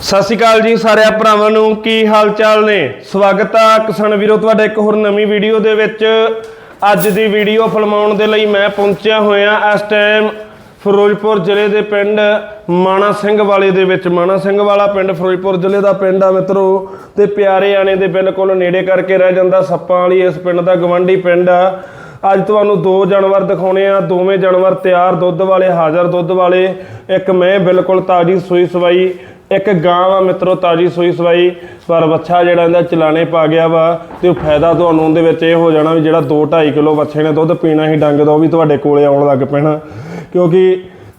ਸਤਿ ਸ਼੍ਰੀ ਅਕਾਲ ਜੀ ਸਾਰੇ ਭਰਾਵਾਂ ਨੂੰ, ਕੀ ਹਾਲ ਚਾਲ ਨੇ? ਸਵਾਗਤ ਆ ਕਿਸਾਨ ਵੀਰੋ, ਤੁਹਾਡੇ ਇੱਕ ਹੋਰ ਨਵੀਂ ਵੀਡੀਓ ਦੇ ਵਿੱਚ। ਅੱਜ ਦੀ ਵੀਡੀਓ ਫਿਲਮਾਉਣ ਦੇ ਲਈ ਮੈਂ ਪਹੁੰਚਿਆ ਹੋਇਆ ਇਸ ਟਾਈਮ ਫਿਰੋਜ਼ਪੁਰ ਜ਼ਿਲ੍ਹੇ ਦੇ ਪਿੰਡ ਮਾਣਾ ਸਿੰਘ ਵਾਲੇ ਦੇ ਵਿੱਚ। ਮਾਣਾ ਸਿੰਘ ਵਾਲਾ ਪਿੰਡ ਫਿਰੋਜ਼ਪੁਰ ਜ਼ਿਲ੍ਹੇ ਦਾ ਪਿੰਡ ਆ ਮਿੱਤਰੋ, ਤੇ ਪਿਆਰੇ ਆਣੇ ਦੇ ਬਿਲਕੁਲ ਨੇੜੇ ਕਰਕੇ ਰਹਿ ਜਾਂਦਾ ਸੱਪਾਂ ਵਾਲੀ ਇਸ ਪਿੰਡ ਦਾ ਗਵੰਡੀ ਪਿੰਡ ਆ। ਅੱਜ ਤੁਹਾਨੂੰ ਦੋ ਜਾਨਵਰ ਦਿਖਾਉਣੇ ਆ, ਦੋਵੇਂ ਜਾਨਵਰ ਤਿਆਰ ਦੁੱਧ ਵਾਲੇ, ਹਾਜ਼ਰ ਦੁੱਧ ਵਾਲੇ। ਇੱਕ ਮੈਂ ਬਿਲਕੁਲ ਤਾਜੀ ਸੂਈ ਸਵਾਈ ਇੱਕ ਗਾਂ ਵਾ ਮਿੱਤਰੋ ਤਾਜੀ ਸੂਈ ਸਵਾਈ ਪਰ ਬੱਚਾ ਜਿਹੜਾ ਇਹਦਾ ਚਲਾਣੇ ਪਾ ਗਿਆ ਵਾ ਤੇ ਉਹ ਫਾਇਦਾ ਤੁਹਾਨੂੰ ਉਹਦੇ ਵਿੱਚ ਇਹ ਹੋ ਜਾਣਾ ਵੀ ਜਿਹੜਾ 2 2.5 ਕਿਲੋ ਬੱਚੇ ਨੇ ਦੁੱਧ ਪੀਣਾ ਹੀ ਡੰਗ ਦਾ ਉਹ ਵੀ ਤੁਹਾਡੇ ਕੋਲੇ ਆਉਣ ਲੱਗ ਪੈਣਾ। ਕਿਉਂਕਿ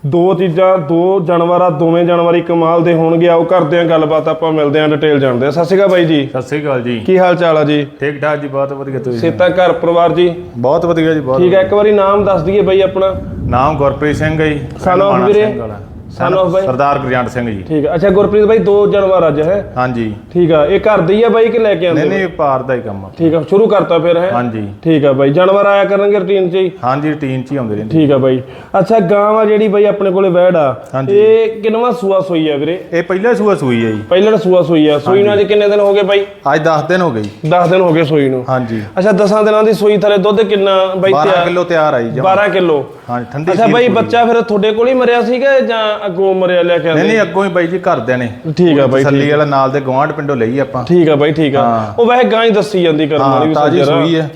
ਦੋ ਚੀਜ਼ਾਂ ਦੋ ਜਾਨਵਰ ਦੋਵੇਂ ਜਾਨਵਰ ਕਮਾਲ ਦੇ ਹੋਣਗੇ। ਆਓ ਕਰਦੇ ਆ ਗੱਲਬਾਤ ਆਪਾਂ ਮਿਲਦੇ ਆ ਡਿਟੇਲ ਜਾਣਦੇ ਆ ਸਤਿ ਸ਼੍ਰੀ ਅਕਾਲ ਬਾਈ ਜੀ। ਸਤਿ ਸ੍ਰੀ ਅਕਾਲ ਜੀ। ਕੀ ਹਾਲ ਚਾਲ ਆ ਜੀ? ਠੀਕ ਠਾਕ ਜੀ ਬਹੁਤ ਵਧੀਆ ਤੁਸੀਂ ਸੇਤਾ ਘਰ ਪਰਿਵਾਰ ਜੀ? ਬਹੁਤ ਵਧੀਆ ਜੀ ਬਹੁਤ ਠੀਕ ਹੈ ਇੱਕ ਵਾਰੀ ਨਾਮ ਦੱਸ ਦਈਏ ਬਾਈ ਆਪਣਾ। ਨਾਮ ਗੁਰਪ੍ਰੀਤ ਸਿੰਘ ਹੈ ਜੀ ਮਾਣਾ ਵੀਰੇ? Of ਬਾਈ? ਸਰਦਾਰ ਗੁਰਜੰਟ ਸਿੰਘ ਜੀ। ਠੀਕ ਹੈ ਅੱਛਾ ਗੁਰਪ੍ਰੀਤ ਬਾਈ ਦੋ ਜਾਨਵਰ ਅੱਜ ਹੈ? ਹਾਂਜੀ। ਠੀਕ ਆ। ਇਹ ਘਰ ਦੇ ਹੀ ਆ ਬਾਈ ਕਿ ਲੈ ਕੇ ਆਂਦੇ ਨਹੀਂ ਨਹੀਂ ਪਾਰ ਦਾ ਹੀ ਕੰਮ ਆ। ਠੀਕ ਆ ਸ਼ੁਰੂ ਕਰਤਾ ਫਿਰ ਹੈ? ਹਾਂਜੀ। ਠੀਕ ਆ ਬਾਈ। ਜਾਨਵਰ ਆਇਆ ਕਰਨਗੇ ਰੂਟੀਨ 'ਚ ਹੀ? ਹਾਂਜੀ ਰੂਟੀਨ ਚ ਹੀ ਆਉਂਦੇ ਰਹਿੰਦੇ। ਠੀਕ ਆ ਬਾਈ। ਅੱਛਾ ਗਾਂ ਆ ਜਿਹੜੀ ਬਾਈ ਆਪਣੇ ਕੋਲੇ ਵੈੜ ਆ ਹਾਂਜੀ। ਇਹ ਕਿੰਨਵਾ ਸੂਆ ਸੋਈ ਆ ਵੀਰੇ? ਇਹ ਪਹਿਲਾ ਸੂਆ ਸੂਈ ਹੈ ਜੀ। ਪਹਿਲਾਂ ਸੂਆ ਸੋਈ ਆ। ਸੋਈ ਨੂੰ ਅੱਜ ਕਿੰਨੇ ਦਿਨ ਹੋ ਗਏ ਬਾਈ? ਅੱਜ 10 ਦਿਨ ਹੋ ਗਏ ਜੀ। 10 ਦਿਨ ਹੋ ਗਏ ਸੋਈ ਨੂੰ। ਹਾਂਜੀ। ਅੱਛਾ 10 ਦਿਨਾਂ ਦੀ ਸੂਈ ਥਲੇ ਦੁੱਧ ਕਿੰਨਾ ਬਾਈ 12 ਤਿਆਰ ਕਿਲੋ ਤਿਆਰ ਆਈ ਜਮਾ। 12 ਕਿਲੋ। ਹਾਂਜੀ ਠੰਡੀ ਅੱਛਾ ਬਾਈ ਪੂਰੀ। ਬੱਚਾ ਫਿਰ ਤੁਹਾਡੇ ਕੋਲ ਹੀ ਮਰਿਆ ਸੀਗਾ ਜਾਂ ਅੱਗੋਂ ਮਰਿਆ ਲਿਆ ਕੇ ਨਹੀਂ ਨਹੀਂ ਅੱਗੋਂ ਹੀ ਬਾਈ ਜੀ ਘਰਦਿਆਂ ਨੇ। ਠੀਕ ਆ ਬਾਈ ਸੱਲੀ ਵਾਲਾ ਨਾਲ ਦੇ ਗਵਾਂਢ ਪਿੰਡੋਂ ਲਈ ਆਪਾਂ। ਠੀਕ ਆ ਬਾਈ ਠੀਕ ਆ। ਉਹ ਵੈਸੇ ਗਾਂ ਹੀ ਦੱਸੀ ਜਾਂਦੀ ਕਰਨ ਵਾਲੀ ਵੀ ਤਾਜੀ ਸੱਜਰ। ਆ। ਸੂਈ ਹੈ।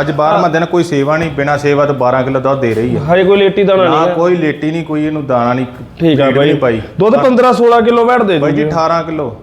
ਅੱਜ 12ਵਾਂ ਦਿਨ ਕੋਈ ਸੇਵਾ ਨਹੀਂ ਬਿਨਾ ਸੇਵਾ ਤੋਂ 12 ਕਿਲੋ ਦੁੱਧ ਦੇ ਰਹੀ ਹੈ ਹਜੇ ਕੋਈ ਲੇਟੀ ਦਾਣਾ ਨਹੀਂ ਨਾ ਕੋਈ ਲੇਟੀ ਨਹੀਂ ਕੋਈ ਇਹਨੂੰ ਦਾਣਾ ਨਹੀਂ। ਠੀਕ ਆ ਬਾਈ। ਦੁੱਧ 15 16 ਕਿਲੋ ਵੜ ਦੇ ਬਾਈ ਜੀ 18 ਕਿਲੋ।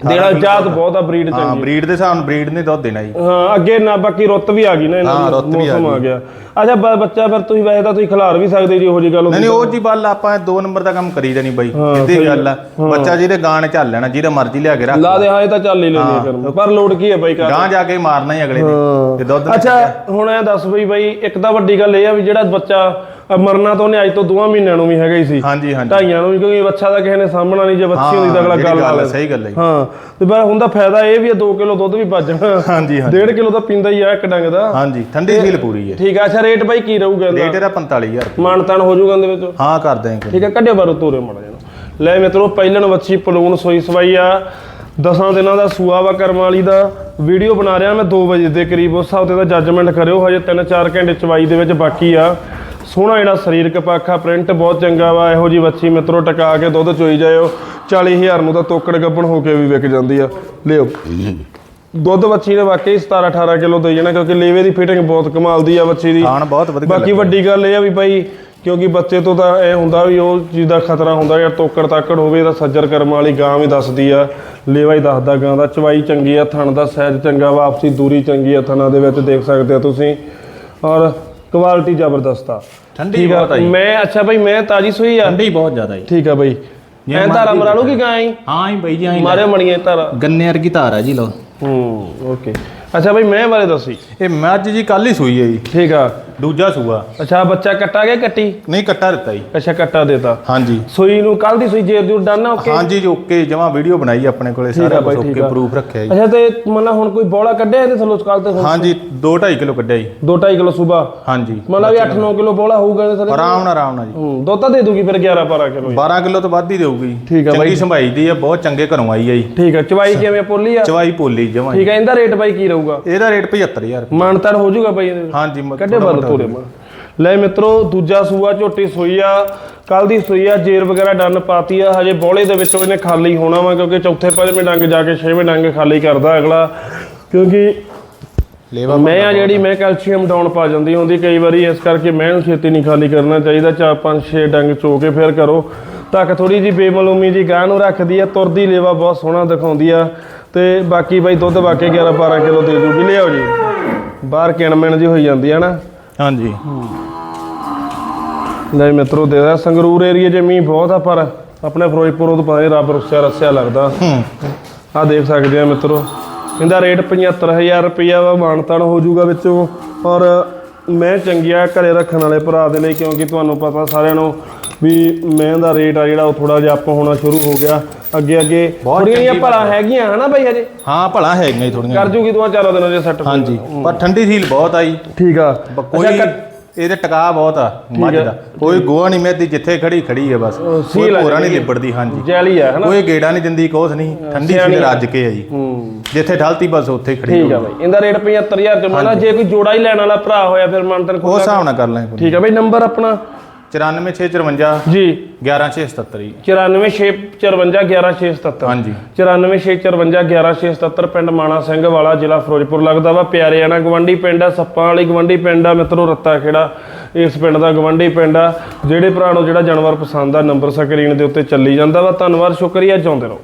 ਦੇਣਾ ਜਾਤ ਬਹੁਤ ਆ ਬਰੀਡ ਹਾਂ ਚੰਗੀ। ਬਰੀਡ ਦੇ ਹਿਸਾਬ ਨਾਲ ਬਰੀਡ ਨੇ ਦੁੱਧ ਦੇਣਾ ਜੀ। ਹਾਂ ਅੱਗੇ ਨਾ ਬਾਕੀ ਰੁੱਤ ਵੀ ਆ ਗਈ ਨਾ ਇਹਨਾਂ ਹਾਂ, ਆ ਮੌਸਮ ਆ ਗਿਆ। ਅੱਛਾ ਬੱਚਾ ਫਿਰ ਤੁਸੀਂ ਵੈਸੇ ਤਾਂ ਤੁਸੀਂ ਖਿਲਾਰ ਵੀ ਸਕਦੇ ਜੀ ਉਹੋ ਜੀ ਗੱਲ ਨਹੀਂ ਉਹ ਜੀ ਬੱਲ ਆਪਾਂ ਦੋ ਨੰਬਰ ਦਾ ਕੰਮ ਕਰੀਦਾ ਨਹੀਂ ਬਾਈ ਸਿੱਧੀ ਗੱਲ ਆ। ਬੱਚਾ ਜਿਹਦੇ ਗਾਣ ਚੱਲ ਲੈਣਾ ਜਿਹਦਾ ਮਰਜ਼ੀ ਲਿਆ ਕੇ ਰੱਖ ਲਾ ਦੇ ਹਾਏ ਤਾਂ ਚੱਲ ਹੀ ਲੈਂਦੇ ਕਰਮ ਪਰ ਲੋਡ ਕੀ ਹੈ ਬਾਈ ਕਾ ਗਾਂ ਜਾ ਕੇ ਮਾਰਨਾ ਹੀ ਅਗਲੇ ਨੇ ਤੇ ਦੁੱਧ ਨੇ ਅੱਛਾ ਹੁਣ ਇਹ ਦੱਸ ਬਈ ਬਾਈ ਇੱਕ ਤਾਂ ਵੱਡੀ ਗੱਲ ਇਹ ਆ ਵੀ ਜਿਹੜਾ ਬੱਚਾ ਮਰਨਾ ਤਾਂ ਉਹਨੇ ਅੱਜ ਤੋਂ ਦੋਵਾਂ ਮਹੀਨਿਆਂ ਨੂੰ ਵੀ ਹੈਗਾ ਹੀ ਸੀ। ਹਾਂਜੀ ਹਾਂਜੀ। ਢਾਈਆਂ ਨੂੰ ਵੀ ਕਿਉਂਕਿ ਬੱਚਾ ਤਾਂ ਕਿਸੇ ਨੇ ਸਾਹਮਣਾ ਨਹੀਂ ਜੇ ਬੱਚੀ ਹੁੰਦੀ ਤਾਂ ਅਗਲਾ ਗੱਲ ਨਾਲ ਹੈ, ਸਹੀ ਗੱਲ ਹੈ। ਹਾਂ ਤੇ ਪਰ ਹੁੰਦਾ ਫਾਇਦਾ ਇਹ ਵੀ 2 ਕਿਲੋ ਦੁੱਧ ਵੀ ਭੱਜ ਜਾਣਾ। ਹਾਂਜੀ ਹਾਂਜੀ। 1.5 ਕਿਲੋ ਤਾਂ ਪੀਂਦਾ ਹੀ ਆ ਇੱਕ ਡੰਗ ਦਾ। ਹਾਂਜੀ ਠੰਡੀ ਸੀਲ ਪੂਰੀ ਹੈ। ਠੀਕ ਆ ਅੱਛਾ ਰੇਟ ਬਾਈ ਕੀ ਰਹੂਗਾ ਇਹਦਾ? ਰੇਟ ਇਹਦਾ 45000 ਮਾਨਤਾਨ ਹੋ ਜਾਊਗਾ ਇਹਦੇ ਵਿੱਚ? ਹਾਂ ਕਰ ਦੇਂਗੇ ਠੀਕ ਹੈ ਕੱਢਿਆ ਬਾਰੋ ਤੋਰੇ ਮੜ ਜਾਣਾ ਲੈ ਮਿੱਤਰੋ ਪਹਿਲਣ ਵੱਛੀ ਪਲੂਣ ਸੋਈ ਸਵਾਈ ਆ। ਦਸਾਂ ਦਿਨਾਂ ਦਾ ਸੂਆ ਵਾ ਕਰਮ ਵਾਲੀ ਦਾ। ਵੀਡੀਓ ਬਣਾ ਰਿਹਾ ਮੈਂ 2 ਵਜੇ ਦੇ ਕਰੀਬ। ਉਸ ਹਿਸਾਬ ਤੇ ਦਾ ਜੱਜਮੈਂਟ ਕਰਿਓ ਹਜੇ 3-4 ਘੰਟੇ ਚਵਾਈ ਦੇ ਵਿੱਚ ਬਾਕੀ ਆ। ਸੋਹਣਾ ਜਿਹੜਾ ਸਰੀਰਕ ਪੱਖ ਆ ਪ੍ਰਿੰਟ ਬਹੁਤ ਚੰਗਾ ਵਾ ਇਹੋ ਜੀ ਵੱਛੀ ਮਿੱਤਰੋ ਟਕਾ ਕੇ ਦੁੱਧ ਚੋਈ ਜਾਇਓ। 40000 ਨੂੰ ਤਾਂ ਤੋਕੜ ਗੱਬਣ ਹੋ ਕੇ ਵੀ ਵਿਕ ਜਾਂਦੀ ਆ। ਲਿਓ। ਦੁੱਧ ਵੱਛੀ ਨੇ ਵਾਕਈ 17-18 ਕਿਲੋ ਦੇ ਜਾਣਾ ਕਿਉਂਕਿ ਲੇਵੇ ਦੀ ਫਿਟਿੰਗ ਬਹੁਤ ਕਮਾਲ ਦੀ ਆ ਵੱਛੀ ਦੀ। ਖਾਣ ਬਹੁਤ ਵਧੀਆ ਬਾਕੀ ਵੱਡੀ ਗੱਲ ਇਹ ਆ ਵੀ ਭਾਈ ਕਿਉਂਕਿ ਬੱਚੇ ਤੋਂ ਤਾਂ ਇਹ ਹੁੰਦਾ ਵੀ ਉਹ ਚੀਜ਼ ਦਾ ਖਤਰਾ ਹੁੰਦਾ ਯਾਰ ਤੋਕੜ ਤਾਕੜ ਹੋਵੇ ਤਾਂ ਸੱਜਰ ਕਰਮ ਵਾਲੀ ਗਾਂ ਵੀ ਦੱਸਦੀ ਆ। ਲੇਵਾ ਹੀ ਦੱਸਦਾ ਗਾਂ ਦਾ ਚਵਾਈ ਚੰਗੀ ਆ ਥਣ ਦਾ ਸਾਈਜ਼ ਚੰਗਾ ਵਾ ਆਪਸੀ ਦੂਰੀ ਚੰਗੀ ਆ ਥਣਾਂ ਦੇ ਵਿੱਚ ਦੇਖ ਸਕਦੇ ਆ ਤੁਸੀਂ। ਔਰ ਕੁਆਲਿਟੀ ਜ਼ਬਰਦਸਤ ਆ। ਠੰਡੀ ਠੀਕ ਆ? ਬਹੁਤ ਆ ਜੀ। ਮੈਂ ਅੱਛਾ ਭਾਈ ਮੈਂ ਤਾਜੀ ਸੂਈ ਆ। ਠੰਡੀ ਬਹੁਤ ਜ਼ਿਆਦਾ ਜੀ। ਠੀਕ ਆ ਭਾਈ ਐਂ ਧਾਰਾ ਮਰਾ ਲੂਗੀ ਗਾਂ ਹੀ ਹਾਂ ਹੀ ਬਾਈ ਜੀ ਹਾਂ ਮਾਰੇ ਮਣੀਏ ਧਾਰਾ। ਗੰਨੇ ਵਰਗੀ ਧਾਰ ਆ ਜੀ ਲੋ ਹੂੰ ਓਕੇ। ਅੱਛਾ ਭਾਈ ਮੈਂ ਬਾਰੇ ਦੱਸੀ। ਇਹ ਮੱਝ ਜੀ ਕੱਲ ਹੀ ਸੂਈ ਹੈ ਜੀ। ਠੀਕ ਆ। ਦੂਜਾ ਸੂਆ। ਅੱਛਾ ਬੱਚਾ ਕੱਟਾ ਗਿਆ ਕੱਟੀ? ਨਹੀਂ ਕੱਟਾ ਦਿੱਤਾ ਜੀ। ਅੱਛਾ ਕੱਟਾ ਦੇਤਾ। ਹਾਂਜੀ। ਸੂਈ ਨੂੰ ਕੱਲ ਦੀ ਸੂਈ ਜੇਰ ਜੂਰ ਡਨ ਓਕੇ? ਹਾਂਜੀ ਜੀ ਓਕੇ ਜਮਾ ਵੀਡੀਓ ਬਣਾਈ ਆਪਣੇ ਕੋਲੇ ਸਾਰਾ ਕੁਝ ਓਕੇ। ਪ੍ਰੂਫ ਰੱਖਿਆ ਜੀ। ਅੱਛਾ ਤੇ ਮਤਲਬ ਹੁਣ ਕੋਈ ਬੋਲਾ ਕੱਢਿਆ ਇਹਦੇ ਥੱਲੋਂ ਕੱਲ ਤੇ ਹਾਂਜੀ 2.5 ਕਿਲੋ ਕੱਢਿਆ ਜੀ। 2.5 ਕਿਲੋ ਸੂਬਾ? ਹਾਂਜੀ। ਮਤਲਬ ਵੀ 8-9 ਕਿਲੋ ਬੋਲਾ ਹੋਊਗਾ ਇਹਦੇ ਥੱਲੇ? ਆਰਾਮ ਨਾਲ ਆਰਾਮ ਨਾਲ ਜੀ। ਹੂੰ ਦੋ ਦੇ ਦੂਗੀ ਫਿਰ 11-12 ਕਿਲੋ 12 ਕਿਲੋ ਤੋਂ ਵੱਧ ਹੀ ਦੇਊਗੀ ਠੀਕ ਆ ਬਾਈ। ਚੰਗੀ ਸੰਭਾਈ ਦੀ ਆ ਬਹੁਤ ਚੰਗੇ ਘਰੋਂ ਆਈ ਆ ਜੀ। ਠੀਕ ਹੈ ਚਵਾਈ ਕਿਵੇਂ ਪੋਲੀ ਆ? ਚਵਾਈ ਪੋਲੀ ਜਮਾ ਠੀਕ ਹੈ ਇਹਦਾ ਰੇਟ ਬਾਈ ਕੀ ਰਹੂਗਾ? ਇਹਦਾ ਰੇਟ 75000 ਮਾਨਤਾਨ ਹੋ ਜਾਊਗਾ ਬਾਈ ਇਹਦੇ ਹਾਂਜੀ ਕੱਢੇ ਥੋੜ੍ਹਾ ਤੋਰੇ ਮਾਂ ਲੈ ਮਿੱਤਰੋ ਦੂਜਾ ਸੂਆ ਝੋਟੀ ਸੂਈ ਆ। ਕੱਲ ਦੀ ਸੂਈ ਆ ਜੇਰ ਵਗੈਰਾ ਡੰਨ ਪਾਤੀ ਆ। ਹਜੇ ਬੋਲੇ ਦੇ ਵਿੱਚੋਂ ਇਹਨੇ ਖਾਲੀ ਹੋਣਾ ਵਾ ਕਿਉਂਕਿ ਚੌਥੇ ਪੰਜਵੇਂ ਡੰਗ ਜਾ ਕੇ ਛੇਵੇਂ ਡੰਗ ਖਾਲੀ ਕਰਦਾ ਅਗਲਾ। ਕਿਉਂਕਿ ਲੇਵਾ ਮੈਂ ਆ ਜਿਹੜੀ ਮੈਂ ਕੈਲਸ਼ੀਅਮ ਡਾਊਨ ਪਾ ਜਾਂਦੀ ਹੁੰਦੀ ਕਈ ਵਾਰੀ ਇਸ ਕਰਕੇ ਮੈਂ ਇਹਨੂੰ ਛੇਤੀ ਨਹੀਂ ਖਾਲੀ ਕਰਨਾ ਚਾਹੀਦਾ। ਚਾਰ ਪੰਜ ਛੇ ਡੰਗ ਚੋ ਕੇ ਫਿਰ ਕਰੋ। ਤੱਕ ਥੋੜੀ ਜੀ ਬੇਮਲੂਮੀ ਜੀ ਗਾਂ ਨੂੰ ਰੱਖਦੀ ਆ। ਤੁਰਦੀ ਲੇਵਾ ਬਹੁਤ ਸੋਹਣਾ ਦਿਖਾਉਂਦੀ ਆ। ਤੇ ਬਾਕੀ ਬਾਈ ਦੁੱਧ ਵਾਕੇ 11 12 ਕਿਲੋ ਦੇ ਦੂਗੀ ਲਿਆਓ ਜੀ। ਬਾਹਰ ਕਿਣਮਣ ਜੀ ਹੋਈ ਜਾਂਦੀ ਆ ਨਾ। ਹਾਂਜੀ। ਲੈ ਮਿੱਤਰੋ ਦੇ ਰਿਹਾ ਸੰਗਰੂਰ ਏਰੀਏ 'ਚ ਮੀਂਹ ਬਹੁਤ ਆ ਪਰ ਆਪਣੇ ਫਿਰੋਜ਼ਪੁਰ ਤਾਂ ਪਤਾ ਨਹੀਂ ਰੱਬ ਰੁੱਸਿਆ ਰੱਸਿਆ ਲੱਗਦਾ। ਹੂੰ। ਆ ਦੇਖ ਸਕਦੇ ਆ ਮਿੱਤਰੋ। ਇਹਦਾ ਰੇਟ 75000 ਰੁਪਇਆ ਵਾ ਮਾਨਤਾਨ ਹੋ ਜਾਊਗਾ ਵਿੱਚੋਂ। ਔਰ ਮੈਂ ਚੰਗਿਆ ਘਰੇ ਰੱਖਣ ਵਾਲੇ ਭਰਾ ਦੇ ਲਈ ਕਿਉਂਕਿ ਤੁਹਾਨੂੰ ਪਤਾ ਸਾਰਿਆਂ ਨੂੰ ਵੀ ਮੈਂ ਦਾ ਰੇਟ ਆ ਜਿਹੜਾ ਉਹ ਥੋੜਾ ਜਿਹਾ ਅਪ ਹੋਣਾ ਸ਼ੁਰੂ ਹੋ ਗਿਆ। ਅੱਗੇ ਅੱਗੇ ਥੋੜੀਆਂ ਜਿਹੀਆਂ ਭਲਾ ਹੈਗੀਆਂ ਹਨਾ ਬਾਈ ਹਜੇ? ਹਾਂ ਭਲਾ ਹੈਗੀਆਂ ਥੋੜੀਆਂ ਕਰ ਜੂਗੀ ਤੂੰ ਚਾਰਾਂ ਦਿਨਾਂ ਦੇ ਸੈੱਟ ਹਾਂਜੀ ਪਰ ਠੰਡੀ ਸੀਲ ਬਹੁਤ ਆਈ। ਠੀਕ ਆ। ਕੋਈ ਇਹਦੇ ਟਿਕਾ ਬਹੁਤ ਆ ਮੱਝ ਦਾ। ਕੋਈ ਗੋਹਾ ਨਹੀਂ ਮਿਲਦੀ ਜਿੱਥੇ ਖੜੀ ਖੜੀ ਹੈ ਬਸ। ਕੋਈ ਭੋਰਾ ਨਹੀਂ ਲਿਬੜਦੀ ਹਾਂਜੀ। ਜੈਲੀ ਆ ਹਨਾ? ਕੋਈ ਗੇੜਾ ਨਹੀਂ ਦਿੰਦੀ ਕੋਸ ਨਹੀਂ। ਠੰਡੀ ਸੀ। ਰੱਜ ਕੇ ਆ ਜੀ। ਜਿੱਥੇ ਢਲਤੀ ਬਸ ਉੱਥੇ ਖੜੀ ਠੀਕ ਆ ਬਾਈ। ਇਹਦਾ ਰੇਟ 75000 ਚ ਮਾਨਾ ਜੇ ਕੋਈ ਜੋੜਾ ਹੀ ਲੈਣ ਵਾਲਾ ਭਰਾ ਹੋਇਆ ਫਿਰ ਮਨਤਨ ਉਹ ਹਿਸਾਬ ਨਾਲ ਕਰ ਲਾਂਗੇ। ਠੀਕ ਆ ਬਾਈ ਨੰਬਰ ਆਪਣਾ? 94654 ਜੀ। 11677 ਜੀ। 9465411677 ਹਾਂਜੀ। 9465411677 ਪਿੰਡ ਮਾਣਾ ਸਿੰਘ ਵਾਲਾ ਜ਼ਿਲ੍ਹਾ ਫਿਰੋਜ਼ਪੁਰ ਲੱਗਦਾ ਵਾ। ਪਿਆਰੇ ਆਣਾ ਗਵੰਡੀ ਪਿੰਡ ਆ ਸੱਪਾਂ ਵਾਲੀ ਗਵੰਡੀ ਪਿੰਡ ਆ ਮਿੱਤਰੋ ਰੱਤਾ ਖੇੜਾ ਇਸ ਪਿੰਡ ਦਾ ਗਵੰਡੀ ਪਿੰਡ ਆ। ਜਿਹੜੇ ਭਰਾ ਨੂੰ ਜਿਹੜਾ ਜਾਨਵਰ ਪਸੰਦ ਆ ਨੰਬਰ ਸਕਰੀਨ ਦੇ ਉੱਤੇ ਚੱਲੀ ਜਾਂਦਾ ਵਾ। ਧੰਨਵਾਦ ਸ਼ੁਕਰੀਆ ਚਾਹੁੰਦੇ ਰਹੋ।